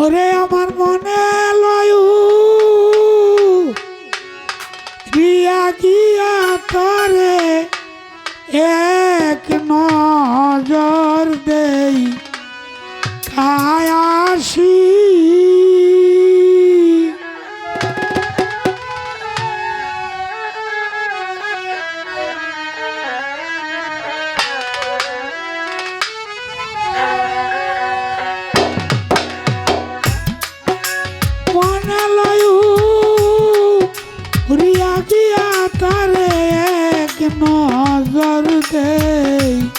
ওরে আমার মনে লয়ু। রিয়া গিয়া তরে এক নজর দেই কায়াসি নজর দেই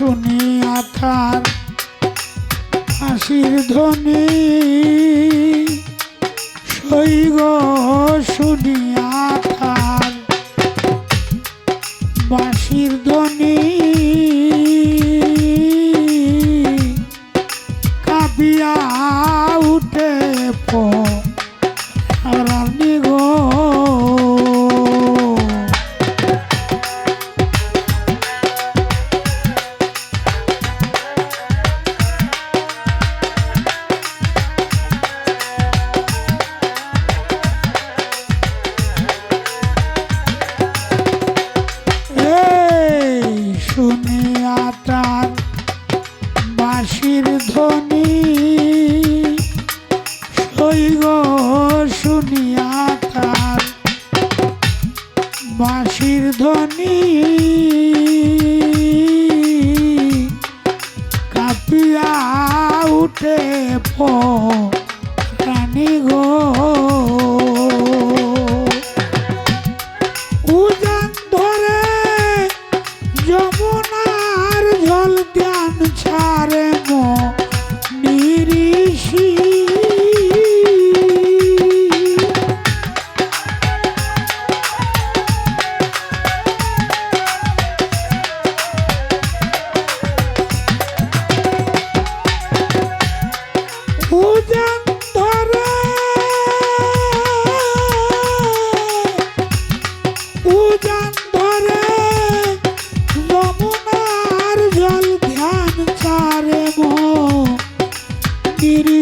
শুনিয়া তার হাসির ধ্বনি। সৈগ শুনিয়া তার বাঁশির ধ্বনি। কাঁপিয়া উঠে পরানি বাঁশির ধ্বনি। কাঁপিয়া উঠে প্রাণী গো। উজান ধরে যমুনার জল ধ্যান ছাড়ে।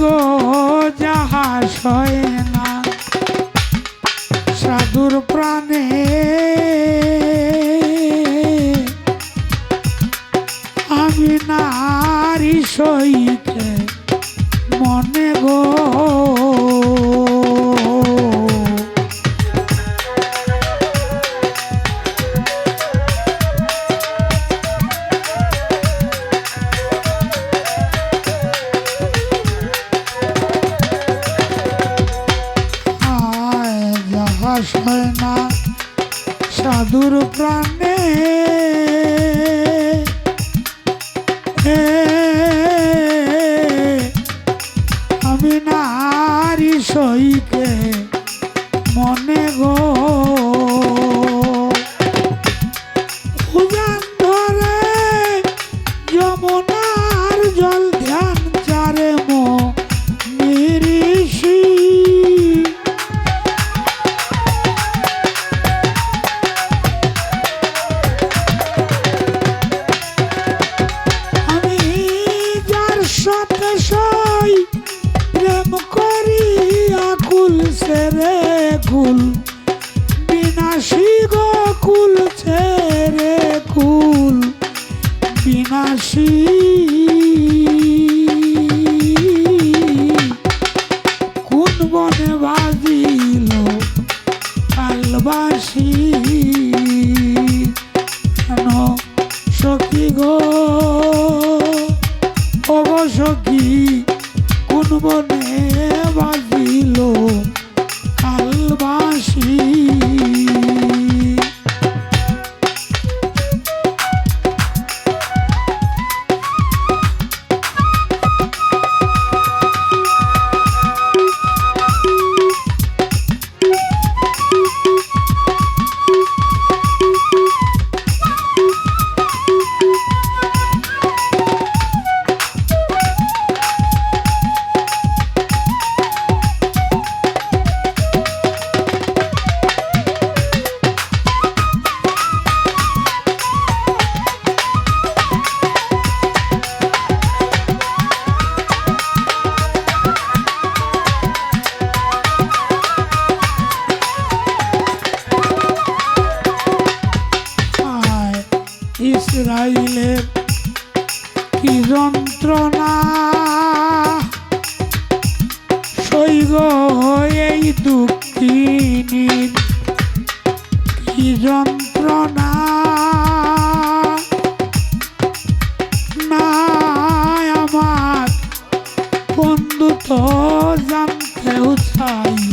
সইগ যাহা সয় শ্বাস হয় না সাধুর প্রাণে। আমি নারী সই যন্ত্রণা। সৈগ এই দুঃখিনীর কি যন্ত্রণা? না আমার বন্ধু তো জানতেও চাই